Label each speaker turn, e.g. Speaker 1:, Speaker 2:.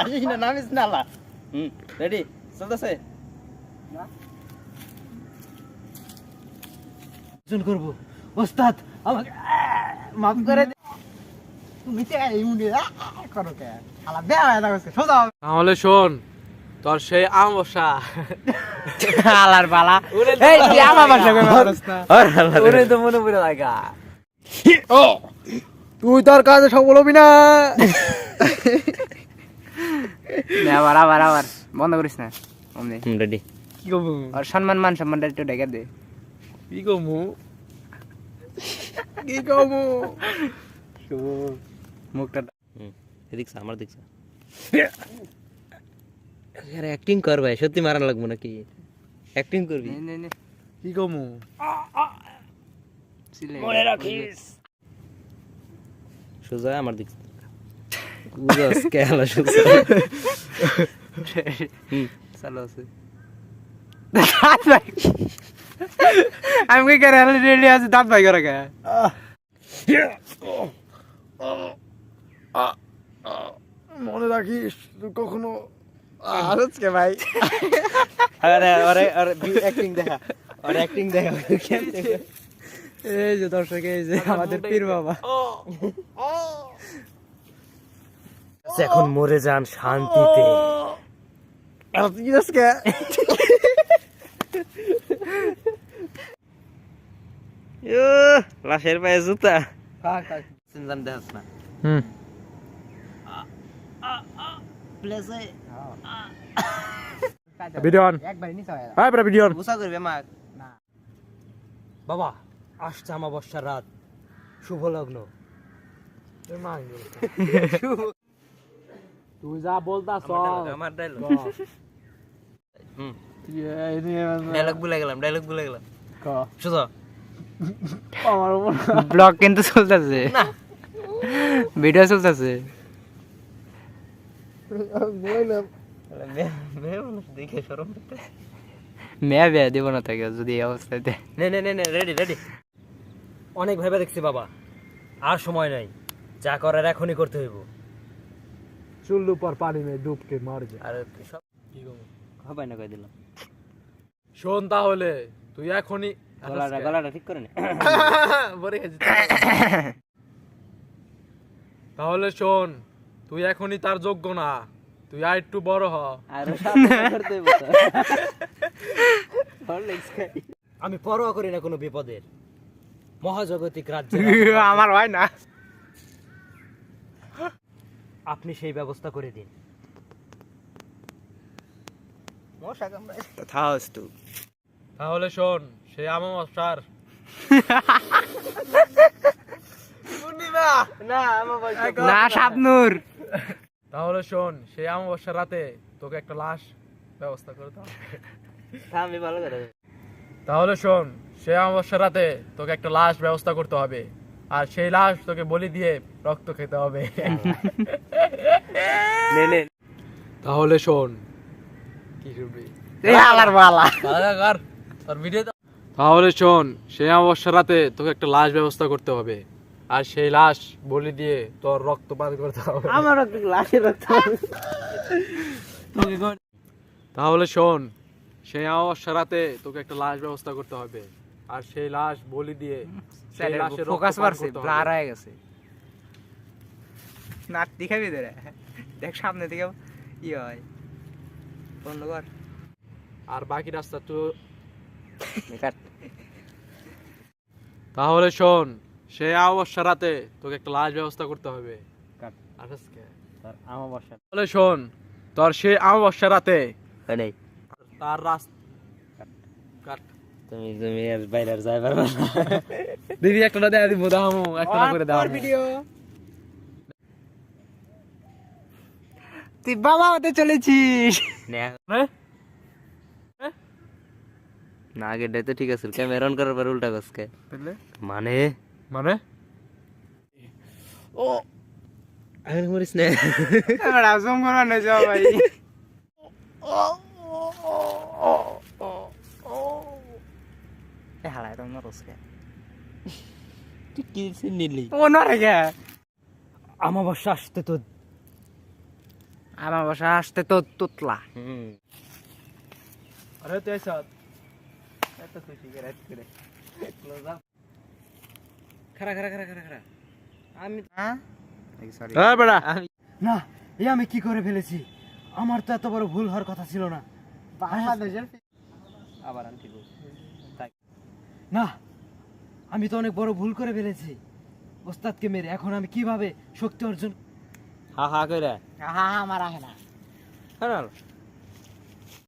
Speaker 1: আসিস না নামিস না আল্লাহ হুম রেডি চলতেছে। করব। ওস্তাদ আমাকে মাফ করে দে। তুমি তো এই করো কে? আলা হয়ে থাকছে সোজা
Speaker 2: তাহলে শোন তোর সেই আমবসা
Speaker 1: আলার বালা। এই তুই আমার বাসা করে মারছ না।
Speaker 2: ওরে তো মনে পড়ে লাগা।
Speaker 1: তুই তোর কাজে সফল হবি না। আবার আবার আবার। বন্ধ করিস না অমনি।
Speaker 3: রেডি
Speaker 2: কি
Speaker 1: আর সম্মান মান সম্মানটা একটু ডেকে দে।
Speaker 2: কি কমু কি কমু
Speaker 1: মুখটা
Speaker 3: দেখছ আমার আরে অ্যাক্টিং কর ভাই সত্যি মারান লাগবো নাকি? অ্যাক্টিং করবি?
Speaker 1: নে নে নে।
Speaker 2: কি কমু
Speaker 1: মনে রাখিস।
Speaker 3: সোজা আমার দেখছ বুঝাস কে হলো সোজা হুম
Speaker 1: চালু আছে দাঁত ভাই আমি কি করে রেডি আছে দাঁত ভাই করে কে
Speaker 2: মনে রাখিস কখনো
Speaker 1: আরজ কে ভাই
Speaker 3: আরে আরে আরে অ্যাক্টিং দেখা আর অ্যাক্টিং দেখা
Speaker 1: এই যে দর্শক এই যে আমাদের পীর বাবা
Speaker 3: এখন মরে যান শান্তিতে। লাশের পায়ে জুতা। দেখাস না।
Speaker 2: হুম।
Speaker 1: হয় করবে
Speaker 3: বাবা আসছে আমাবস্যার রাত। শুভ লগ্ন।
Speaker 2: তুই যা বলতা
Speaker 3: আমার ডায়লগ হুম। ডায়লগ ভুলে গেলাম ডায়লগ ভুলে গেলাম।
Speaker 2: ক। আমার উপর
Speaker 1: ব্লগ কিন্তু চলতেছে।
Speaker 3: না।
Speaker 1: ভিডিও চলতেছে।
Speaker 3: দেখে শরম
Speaker 1: মেয়া বিয়া দিব না থাকে যদি এই অবস্থাতে
Speaker 3: নে নে নে নে রেডি রেডি অনেক ভেবে দেখছি বাবা। আর সময় নাই। যা করার এখনই করতে হইব।
Speaker 2: চুল্লু পর পানি মে ডুব কে মার যা
Speaker 3: আর সব হবে না কই দিলাম।
Speaker 2: শোন তাহলে তুই এখনই
Speaker 3: গলাটা গলাটা ঠিক করে নে
Speaker 2: বরে গেছি। তাহলে শোন তুই এখনই তার যোগ্য না। তুই আর একটু বড় হ।
Speaker 3: আর। আমি পরোয়া করি না কোনো বিপদের। মহাজাগতিক রাজ্যে
Speaker 1: আমার হয় না।
Speaker 3: আপনি সেই ব্যবস্থা করে দিন।
Speaker 2: তাহলে শোন সে আমাবস্যার
Speaker 1: না শাবনুর।
Speaker 2: তাহলে শোন সেই আমাবস্যার রাতে তোকে একটা লাশ ব্যবস্থা করতে হবে
Speaker 3: আমি ভালো করে
Speaker 2: তাহলে শোন সেই আমাবস্যার রাতে তোকে একটা লাশ ব্যবস্থা করতে হবে। আর সেই লাশ তোকে বলি দিয়ে রক্ত খেতে হবে।
Speaker 3: নে নে।
Speaker 2: তাহলে শোন। কি শুনবি?
Speaker 1: এই হালার বালা।
Speaker 2: কর। তোর ভিডিও তাহলে শোন সেই অমাবস্যার রাতে তোকে একটা লাশ ব্যবস্থা করতে হবে। আর সেই লাশ বলি দিয়ে তোর রক্ত পান করতে হবে।
Speaker 3: আমার লাশের রক্ত।
Speaker 2: তাহলে শোন সেই অমাবস্যার রাতে তোকে একটা লাশ ব্যবস্থা করতে হবে। আর সেই লাশ বলি দিয়ে সেই লাশের
Speaker 1: ফোকাস মারছে ব্লার হয়ে গেছে। নাট দেখাবি দে রে দেখ সামনে থেকে ই হয়। বন্ধ কর।
Speaker 2: আর বাকি রাস্তা তো
Speaker 1: কাট
Speaker 2: তাহলে শোন সেই অমাবস্যার রাতে তোকে একটা লাশ ব্যবস্থা করতে হবে। তাহলে শোন তোর সেই অমাবস্যার রাতে
Speaker 3: নেই।
Speaker 2: তার রাস্তা কাট।
Speaker 3: তুমি তুমি আর বাইরে যাই পারবে না।
Speaker 2: দিদি একটা দেয়া দিব দামু একটা করে দাও
Speaker 1: ভিডিও তুই বাবা হতে চলেছিস।
Speaker 3: না। আগেরটাই তো ঠিক আছে ক্যামেরা অন করার পর উল্টা গছকে মানে?
Speaker 2: মানে?
Speaker 3: আমি মরিস না।
Speaker 1: জুম করবা না যাও ভাই। এ হালাই তো নরসকে
Speaker 3: তুই কি নিলি
Speaker 1: ও নরে গে
Speaker 3: আমাবস্যা আসতে তো আমার বাসা আসতে তো তুতলা
Speaker 1: হুম
Speaker 2: আরে তুই সাথ
Speaker 3: এত খুশি করে করে
Speaker 1: খারা খারা খারা খারা খারা আমি
Speaker 3: হ্যাঁ সরি
Speaker 2: হ্যাঁ বেড়া
Speaker 3: না এ আমি কি করে ফেলেছি আমার তো এত বড় ভুল হওয়ার কথা ছিল না বাংলাদেশের আবার আনটি না আমি তো অনেক বড় ভুল করে ফেলেছি। ওস্তাদকে মেরে এখন আমি কীভাবে শক্তি অর্জন
Speaker 1: হা হা করে
Speaker 3: হা হা আমার আহে না।
Speaker 1: হ্যাঁ।